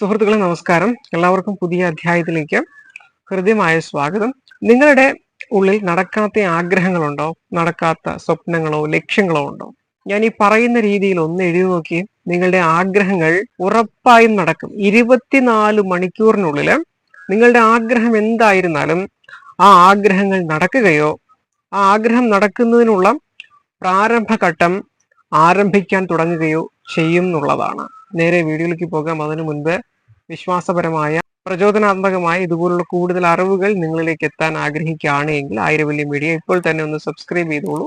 സുഹൃത്തുക്കളെ നമസ്കാരം. എല്ലാവർക്കും പുതിയ അധ്യായത്തിലേക്ക് ഹൃദ്യമായ സ്വാഗതം. നിങ്ങളുടെ ഉള്ളിൽ നടക്കാത്ത ആഗ്രഹങ്ങളുണ്ടോ? നടക്കാത്ത സ്വപ്നങ്ങളോ ലക്ഷ്യങ്ങളോ ഉണ്ടോ? ഞാൻ ഈ പറയുന്ന രീതിയിൽ ഒന്ന് എഴുതി നോക്കി. നിങ്ങളുടെ ആഗ്രഹങ്ങൾ ഉറപ്പായും നടക്കും. ഇരുപത്തിനാല് മണിക്കൂറിനുള്ളിൽ നിങ്ങളുടെ ആഗ്രഹം എന്തായിരുന്നാലും ആ ആഗ്രഹങ്ങൾ നടക്കുകയോ ആ ആഗ്രഹം നടക്കുന്നതിനുള്ള പ്രാരംഭഘട്ടം ആരംഭിക്കാൻ തുടങ്ങുകയോ ചെയ്യും എന്നുള്ളതാണ്. നേരെ വീഡിയോയിലേക്ക് പോകാം. അതിനു മുൻപ് വിശ്വാസപരമായ പ്രചോദനാത്മകമായ ഇതുപോലുള്ള കൂടുതൽ അറിവുകൾ നിങ്ങളിലേക്ക് എത്താൻ ആഗ്രഹിക്കുകയാണ് എങ്കിൽ ആയിരവല്യ മീഡിയ ഇപ്പോൾ തന്നെ ഒന്ന് സബ്സ്ക്രൈബ് ചെയ്തോളൂ.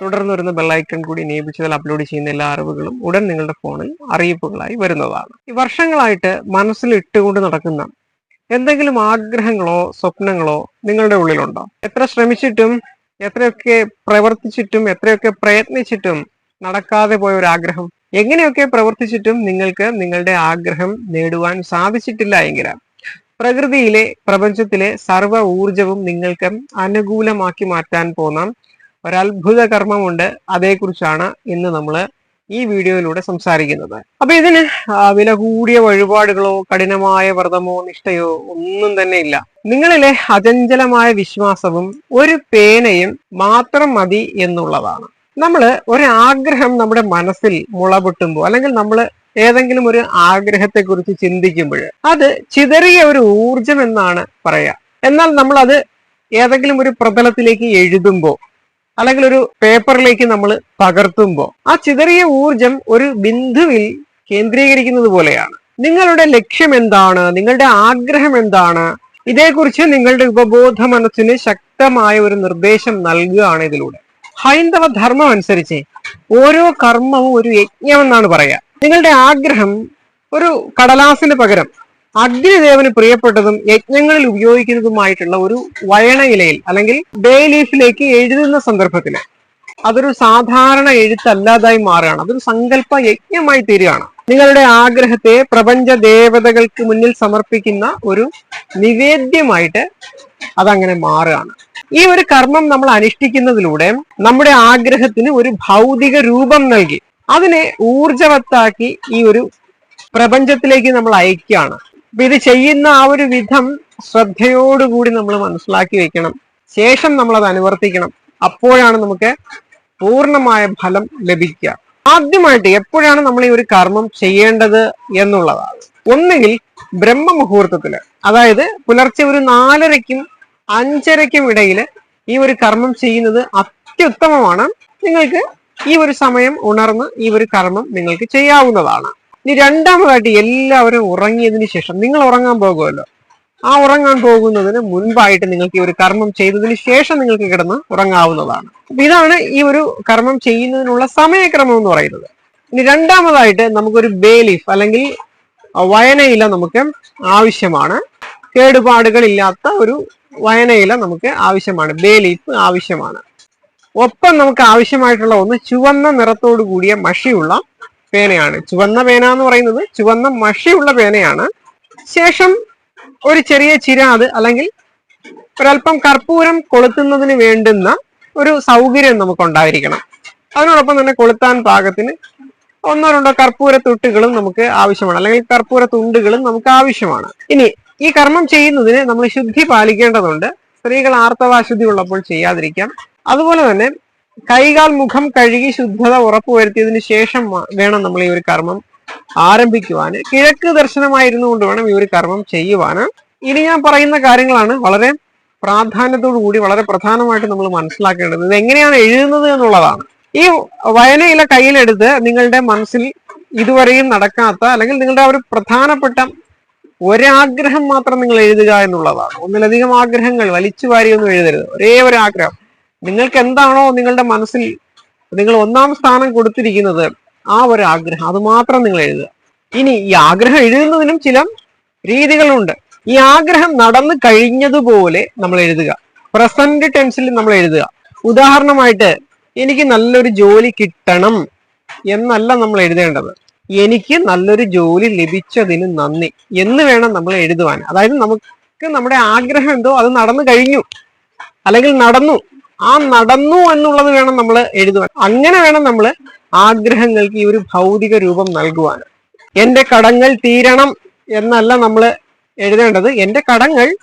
തുടർന്ന് വരുന്ന ബെല്ലൈക്കൺ കൂടി നിയമിച്ചതിൽ അപ്ലോഡ് ചെയ്യുന്ന എല്ലാ അറിവുകളും ഉടൻ നിങ്ങളുടെ ഫോണിൽ അറിയിപ്പുകളായി വരുന്നതാണ്. ഈ വർഷങ്ങളായിട്ട് മനസ്സിൽ ഇട്ടുകൊണ്ട് നടക്കുന്ന എന്തെങ്കിലും ആഗ്രഹങ്ങളോ സ്വപ്നങ്ങളോ നിങ്ങളുടെ ഉള്ളിലുണ്ടോ? എത്ര ശ്രമിച്ചിട്ടും എത്രയൊക്കെ പ്രവർത്തിച്ചിട്ടും എത്രയൊക്കെ പ്രയത്നിച്ചിട്ടും നടക്കാതെ പോയ ഒരു ആഗ്രഹം എങ്ങനെയൊക്കെ പ്രവർത്തിച്ചിട്ടും നിങ്ങൾക്ക് നിങ്ങളുടെ ആഗ്രഹം നേടുവാൻ സാധിച്ചിട്ടില്ല എങ്കിൽ പ്രകൃതിയിലെ പ്രപഞ്ചത്തിലെ സർവ ഊർജവും നിങ്ങൾക്ക് അനുകൂലമാക്കി മാറ്റാൻ പോന്ന ഒരത്ഭുത കർമ്മമുണ്ട്. അതേക്കുറിച്ചാണ് ഇന്ന് നമ്മൾ ഈ വീഡിയോയിലൂടെ സംസാരിക്കുന്നത്. അപ്പൊ ഇതിന് വില കൂടിയ വഴിപാടുകളോ കഠിനമായ വ്രതമോ നിഷ്ഠയോ ഒന്നും തന്നെ ഇല്ല. നിങ്ങളിലെ അചഞ്ചലമായ വിശ്വാസവും ഒരു പേനയും മാത്രം മതി എന്നുള്ളതാണ്. നമ്മൾ ഒരു ആഗ്രഹം നമ്മുടെ മനസ്സിൽ മുളപൊട്ടുമ്പോൾ അല്ലെങ്കിൽ നമ്മൾ ഏതെങ്കിലും ഒരു ആഗ്രഹത്തെ കുറിച്ച് ചിന്തിക്കുമ്പോൾ അത് ചിതറിയ ഒരു ഊർജം എന്നാണ് പറയാ. എന്നാൽ നമ്മൾ അത് ഏതെങ്കിലും ഒരു പ്രതലത്തിലേക്ക് എഴുതുമ്പോൾ അല്ലെങ്കിൽ ഒരു പേപ്പറിലേക്ക് നമ്മൾ പകർത്തുമ്പോൾ ആ ചിതറിയ ഊർജം ഒരു ബിന്ദുവിൽ കേന്ദ്രീകരിക്കുന്നത് പോലെയാണ്. നിങ്ങളുടെ ലക്ഷ്യം എന്താണ്? നിങ്ങളുടെ ആഗ്രഹം എന്താണ്? ഇതേക്കുറിച്ച് നിങ്ങളുടെ ഉപബോധ മനസ്സിന് ശക്തമായ ഒരു നിർദ്ദേശം നൽകുകയാണ് ഇതിലൂടെ. ഹൈന്ദവ ധർമ്മം അനുസരിച്ച് ഓരോ കർമ്മവും ഒരു യജ്ഞം എന്നാണ് പറയാ നിങ്ങളുടെ ആഗ്രഹം ഒരു കടലാസിന് പകരം അഗ്നിദേവന് പ്രിയപ്പെട്ടതും യജ്ഞങ്ങളിൽ ഉപയോഗിക്കുന്നതുമായിട്ടുള്ള ഒരു വയണയിലയിൽ അല്ലെങ്കിൽ ഡേ എഴുതുന്ന സന്ദർഭത്തിൽ അതൊരു സാധാരണ എഴുത്തല്ലാതായി മാറുകയാണ്. അതൊരു സങ്കല്പ യജ്ഞമായി തീരുകയാണ്. നിങ്ങളുടെ ആഗ്രഹത്തെ പ്രപഞ്ച ദേവതകൾക്ക് മുന്നിൽ സമർപ്പിക്കുന്ന ഒരു നിവേദ്യമായിട്ട് അതങ്ങനെ മാറുകയാണ്. ഈ ഒരു കർമ്മം നമ്മൾ അനുഷ്ഠിക്കുന്നതിലൂടെ നമ്മുടെ ആഗ്രഹത്തിന് ഒരു ഭൗതിക രൂപം നൽകി അതിനെ ഊർജവത്താക്കി ഈ ഒരു പ്രപഞ്ചത്തിലേക്ക് നമ്മൾ അയക്കുകയാണ്. അപ്പൊ ഇത് ചെയ്യുന്ന ആ ഒരു വിധം ശ്രദ്ധയോടുകൂടി നമ്മൾ മനസ്സിലാക്കി വെക്കണം. ശേഷം നമ്മൾ അത് അനുവർത്തിക്കണം. അപ്പോഴാണ് നമുക്ക് പൂർണമായ ഫലം ലഭിക്കുക. ആദ്യമായിട്ട് എപ്പോഴാണ് നമ്മൾ ഈ ഒരു കർമ്മം ചെയ്യേണ്ടത് എന്നുള്ളതാണ്. ഒന്നുകിൽ ബ്രഹ്മ മുഹൂർത്തത്തിൽ അതായത് പുലർച്ചെ ഒരു നാലരയ്ക്കും അഞ്ചരയ്ക്കും ഇടയിൽ ഈ ഒരു കർമ്മം ചെയ്യുന്നത് അത്യുത്തമമാണ്. നിങ്ങൾക്ക് ഈ ഒരു സമയം ഉണർന്ന് ഈ ഒരു കർമ്മം നിങ്ങൾക്ക് ചെയ്യാവുന്നതാണ്. ഇനി രണ്ടാമതായിട്ട് എല്ലാവരും ഉറങ്ങിയതിന് ശേഷം നിങ്ങൾ ഉറങ്ങാൻ പോകുമല്ലോ. ആ ഉറങ്ങാൻ പോകുന്നതിന് മുൻപായിട്ട് നിങ്ങൾക്ക് ഈ ഒരു കർമ്മം ചെയ്തതിന് ശേഷം നിങ്ങൾക്ക് കിടന്ന് ഉറങ്ങാവുന്നതാണ്. അപ്പൊ ഇതാണ് ഈ ഒരു കർമ്മം ചെയ്യുന്നതിനുള്ള സമയക്രമം എന്ന് പറയുന്നത്. ഇനി രണ്ടാമതായിട്ട് നമുക്കൊരു ബേലീഫ് അല്ലെങ്കിൽ വയനയില നമുക്ക് ആവശ്യമാണ്. കേടുപാടുകളില്ലാത്ത ഒരു വയനയില നമുക്ക് ആവശ്യമാണ്. ബേലീഫ് ആവശ്യമാണ്. ഒപ്പം നമുക്ക് ആവശ്യമായിട്ടുള്ള ഒന്ന് ചുവന്ന നിറത്തോടു കൂടിയ മഷിയുള്ള പേനയാണ്. ചുവന്ന പേന എന്ന് പറയുന്നത് ചുവന്ന മഷിയുള്ള പേനയാണ്. ശേഷം ഒരു ചെറിയ ചിരാത് അല്ലെങ്കിൽ ഒരല്പം കർപ്പൂരം കൊളുത്തുന്നതിന് വേണ്ടുന്ന ഒരു സൗകര്യം നമുക്ക് ഉണ്ടായിരിക്കണം അതിനോടൊപ്പം തന്നെ കൊളുത്താൻ പാകത്തിന് ഒന്നോ രണ്ടോ കർപ്പൂര തൊട്ടുകളും നമുക്ക് ആവശ്യമാണ്. അല്ലെങ്കിൽ കർപ്പൂര തുണ്ടുകളും നമുക്ക് ആവശ്യമാണ്. ഇനി ഈ കർമ്മം ചെയ്യുന്നതിന് നമ്മൾ ശുദ്ധി പാലിക്കേണ്ടതുണ്ട്. സ്ത്രീകൾ ആർത്തവാശുദ്ധി ഉള്ളപ്പോൾ ചെയ്യാതിരിക്കാം. അതുപോലെ തന്നെ കൈകാൽ മുഖം കഴുകി ശുദ്ധത ഉറപ്പുവരുത്തിയതിനു ശേഷം വേണം നമ്മൾ ഈ ഒരു കർമ്മം ആരംഭിക്കുവാന്. കിഴക്ക് ദർശനമായിരുന്നു കൊണ്ട് വേണം ഈ ഒരു കർമ്മം ചെയ്യുവാന്. ഇനി ഞാൻ പറയുന്ന കാര്യങ്ങളാണ് വളരെ പ്രാധാന്യത്തോടു കൂടി വളരെ പ്രധാനമായിട്ട് നമ്മൾ മനസ്സിലാക്കേണ്ടത്. ഇത് എങ്ങനെയാണ് എഴുതുന്നത് എന്നുള്ളതാണ്. ഈ വയനയില കയ്യിലെടുത്ത് നിങ്ങളുടെ മനസ്സിൽ ഇതുവരെയും നടക്കാത്ത അല്ലെങ്കിൽ നിങ്ങളുടെ ഒരു പ്രധാനപ്പെട്ട ഒരാഗ്രഹം മാത്രം നിങ്ങൾ എഴുതുക എന്നുള്ളതാണ്. ഒന്നിലധികം ആഗ്രഹങ്ങൾ വലിച്ചു വാരിയൊന്നും എഴുതരുത്. ഒരേ ഒരു ആഗ്രഹം. നിങ്ങൾക്ക് എന്താണോ നിങ്ങളുടെ മനസ്സിൽ നിങ്ങൾ ഒന്നാം സ്ഥാനം കൊടുത്തിരിക്കുന്നത് ആ ഒരു ആഗ്രഹം. അത് മാത്രം നിങ്ങൾ എഴുതുക. ഇനി ഈ ആഗ്രഹം എഴുതുന്നതിനും ചില രീതികളുണ്ട്. ഈ ആഗ്രഹം നടന്നു കഴിഞ്ഞതുപോലെ നമ്മൾ എഴുതുക. പ്രസന്റ് ടെൻസിൽ നമ്മൾ എഴുതുക. ഉദാഹരണമായിട്ട് എനിക്ക് നല്ലൊരു ജോലി കിട്ടണം എന്നല്ല നമ്മൾ എഴുതേണ്ടത്. എനിക്ക് നല്ലൊരു ജോലി ലഭിച്ചതിന് നന്ദി. എന്ന് വേണം നമ്മൾ എഴുതുവാൻ. അതായത് നമുക്ക് നമ്മുടെ ആഗ്രഹം എന്തോ അത് നടന്നു കഴിഞ്ഞു. അല്ലെങ്കിൽ നടന്നു. ആ നടന്നു എന്നുള്ളത് വേണം നമ്മൾ എഴുതുവാൻ. അങ്ങനെ വേണം നമ്മൾ ആഗ്രഹങ്ങൾക്ക് ഈ ഒരു ഭൗതിക രൂപം നൽകുവാൻ. എന്റെ കടങ്ങൾ തീരണം എന്നല്ല നമ്മൾ എഴുതേണ്ടത്. എന്റെ കടങ്ങൾ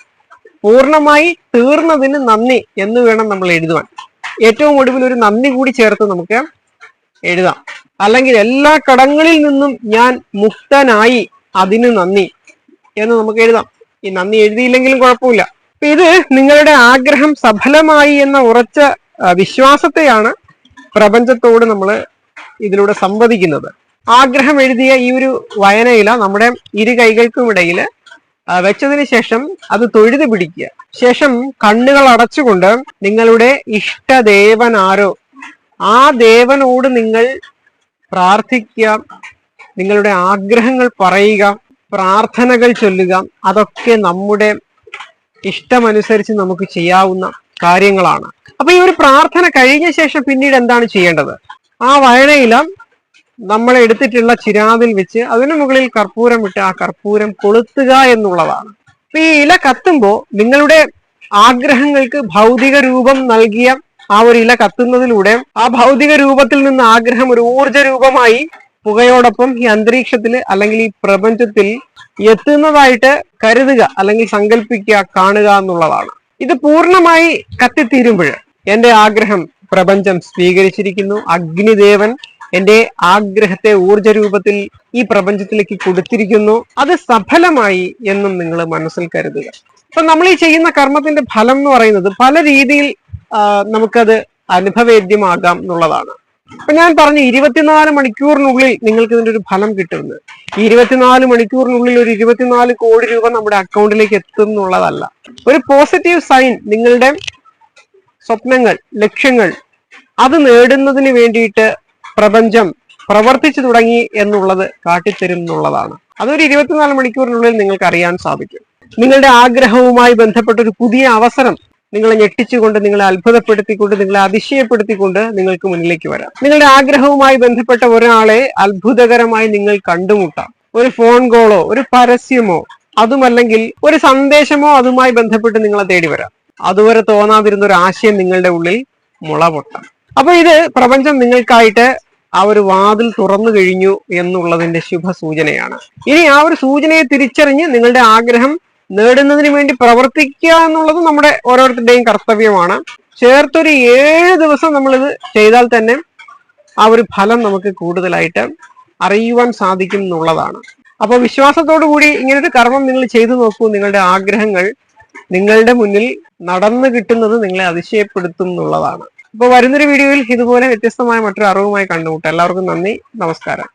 പൂർണമായി തീർന്നതിന് നന്ദി എന്ന് വേണം നമ്മൾ എഴുതുവാൻ. ഏറ്റവും ഒടുവിൽ ഒരു നന്ദി കൂടി ചേർത്ത് നമുക്ക് എഴുതാം. അല്ലെങ്കിൽ എല്ലാ കടങ്ങളിൽ നിന്നും ഞാൻ മുക്തനായി അതിന് നന്ദി എന്ന് നമുക്ക് എഴുതാം. ഈ നന്ദി എഴുതിയില്ലെങ്കിലും കുഴപ്പമില്ല. ഇത് നിങ്ങളുടെ ആഗ്രഹം സഫലമായി എന്ന ഉറച്ച വിശ്വാസത്തെയാണ് പ്രപഞ്ചത്തോട് നമ്മൾ ഇതിലൂടെ സംവദിക്കുന്നത്. ആഗ്രഹം എഴുതിയ ഈ ഒരു വയനയില നമ്മുടെ ഇരു കൈകൾക്കും ഇടയിൽ വെച്ചതിന് ശേഷം അത് തൊഴുതു പിടിക്കുക. ശേഷം കണ്ണുകൾ അടച്ചുകൊണ്ട് നിങ്ങളുടെ ഇഷ്ടദേവനാരോ ആ ദേവനോട് നിങ്ങൾ പ്രാർത്ഥിക്കുക നിങ്ങളുടെ ആഗ്രഹങ്ങൾ പറയുക പ്രാർത്ഥനകൾ ചൊല്ലുക അതൊക്കെ നമ്മുടെ ഇഷ്ടമനുസരിച്ച് നമുക്ക് ചെയ്യാവുന്ന കാര്യങ്ങളാണ്. അപ്പൊ ഈ ഒരു പ്രാർത്ഥന കഴിഞ്ഞ ശേഷം പിന്നീട് എന്താണ് ചെയ്യേണ്ടത്? ആ വയണയില നമ്മൾ എടുത്തിട്ടുള്ള ചിരാതിൽ വെച്ച് അതിനു മുകളിൽ കർപ്പൂരം ഇട്ട് ആ കർപ്പൂരം കൊളുത്തുക എന്നുള്ളതാണ്. അപ്പൊ ഈ ഇല കത്തുമ്പോൾ നിങ്ങളുടെ ആഗ്രഹങ്ങൾക്ക് ഭൗതിക രൂപം നൽകിയ ആ ഒരു ഇല കത്തുന്നതിലൂടെ ആ ഭൗതിക രൂപത്തിൽ നിന്ന് ആഗ്രഹം ഒരു ഊർജ രൂപമായി പുകയോടൊപ്പം ഈ അന്തരീക്ഷത്തിൽ അല്ലെങ്കിൽ ഈ പ്രപഞ്ചത്തിൽ എത്തുന്നതായിട്ട് കരുതുക അല്ലെങ്കിൽ സങ്കല്പിക്കുക കാണുക എന്നുള്ളതാണ്. ഇത് പൂർണമായി കത്തിത്തീരുമ്പോൾ എന്റെ ആഗ്രഹം പ്രപഞ്ചം സ്വീകരിച്ചിരിക്കുന്നു. അഗ്നിദേവൻ എന്റെ ആഗ്രഹത്തെ ഊർജ രൂപത്തിൽ ഈ പ്രപഞ്ചത്തിലേക്ക് കൊടുത്തിരിക്കുന്നു. അത് സഫലമായി എന്നും നിങ്ങൾ മനസ്സിൽ കരുതുക. അപ്പൊ നമ്മൾ ഈ ചെയ്യുന്ന കർമ്മത്തിന്റെ ഫലം എന്ന് പറയുന്നത് പല രീതിയിൽ നമുക്കത് അനുഭവേദ്യമാകാം എന്നുള്ളതാണ്. അപ്പൊ ഞാൻ പറഞ്ഞു ഇരുപത്തിനാല് മണിക്കൂറിനുള്ളിൽ നിങ്ങൾക്ക് ഇതിന്റെ ഒരു ഫലം കിട്ടുമെന്ന്. ഇരുപത്തിനാല് മണിക്കൂറിനുള്ളിൽ ഒരു ഇരുപത്തിനാല് കോടി രൂപ നമ്മുടെ അക്കൗണ്ടിലേക്ക് എത്തും എന്നുള്ളതല്ല ഒരു പോസിറ്റീവ് സൈൻ നിങ്ങളുടെ സ്വപ്നങ്ങൾ ലക്ഷ്യങ്ങൾ അത് നേടുന്നതിന് വേണ്ടിയിട്ട് പ്രപഞ്ചം പ്രവർത്തിച്ചു തുടങ്ങി എന്നുള്ളത് കാട്ടിത്തരും എന്നുള്ളതാണ് അതൊരു ഇരുപത്തിനാല് മണിക്കൂറിനുള്ളിൽ നിങ്ങൾക്ക് അറിയാൻ സാധിക്കും. നിങ്ങളുടെ ആഗ്രഹവുമായി ബന്ധപ്പെട്ട ഒരു പുതിയ അവസരം നിങ്ങളെ ഞെട്ടിച്ചുകൊണ്ട് നിങ്ങളെ അത്ഭുതപ്പെടുത്തിക്കൊണ്ട് നിങ്ങളെ അതിശയപ്പെടുത്തിക്കൊണ്ട് നിങ്ങൾക്ക് മുന്നിലേക്ക് വരാം. നിങ്ങളുടെ ആഗ്രഹവുമായി ബന്ധപ്പെട്ട ഒരാളെ അത്ഭുതകരമായി നിങ്ങൾ കണ്ടുമുട്ടാം. ഒരു ഫോൺ കോളോ ഒരു പരസ്യമോ അതുമല്ലെങ്കിൽ ഒരു സന്ദേശമോ അതുമായി ബന്ധപ്പെട്ട് നിങ്ങളെ തേടി വരാം. അതുവരെ തോന്നാതിരുന്ന ഒരു ആശയം നിങ്ങളുടെ ഉള്ളിൽ മുള പൊട്ടാം അപ്പൊ ഇത് പ്രപഞ്ചം നിങ്ങൾക്കായിട്ട് ആ ഒരു വാതിൽ തുറന്നു കഴിഞ്ഞു എന്നുള്ളതിന്റെ ശുഭ സൂചനയാണ് ഇനി ആ ഒരു സൂചനയെ തിരിച്ചറിഞ്ഞ് നിങ്ങളുടെ ആഗ്രഹം നേടുന്നതിന് വേണ്ടി പ്രവർത്തിക്കുക എന്നുള്ളത് നമ്മുടെ ഓരോരുത്തരുടെയും കർത്തവ്യമാണ്. ചേർത്തൊരു ഏഴ് ദിവസം നമ്മളിത് ചെയ്താൽ തന്നെ ആ ഒരു ഫലം നമുക്ക് കൂടുതലായിട്ട് അറിയുവാൻ സാധിക്കും എന്നുള്ളതാണ്. അപ്പൊ വിശ്വാസത്തോടു കൂടി ഇങ്ങനൊരു കർമ്മം നിങ്ങൾ ചെയ്തു നോക്കൂ. നിങ്ങളുടെ ആഗ്രഹങ്ങൾ നിങ്ങളുടെ മുന്നിൽ നടന്നു കിട്ടുന്നത് നിങ്ങളെ അതിശയപ്പെടുത്തും എന്നുള്ളതാണ്. അപ്പൊ വരുന്നൊരു വീഡിയോയിൽ ഇതുപോലെ വ്യത്യസ്തമായ മറ്റൊരു അറിവുമായി കണ്ടുമുട്ടാം. എല്ലാവർക്കും നന്ദി. നമസ്കാരം.